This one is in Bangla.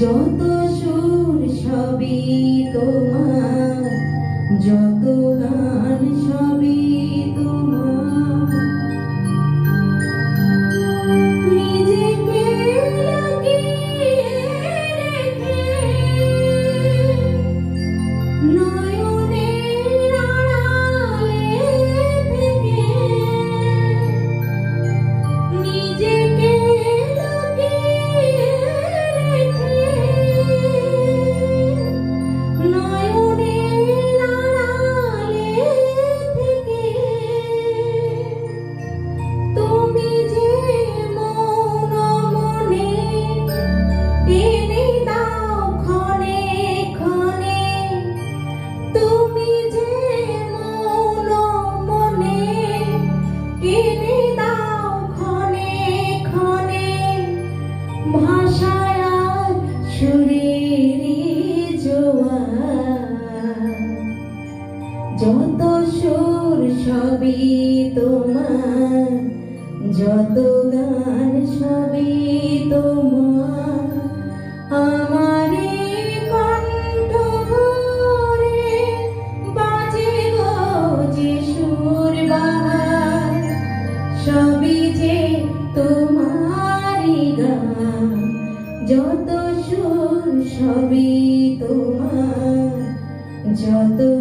যত সুর সবই তোমার যত সুর সবই তোমার, যত গান সবই তোমার। আমার বাজে যে যে যত সুর সবই তোমার, যত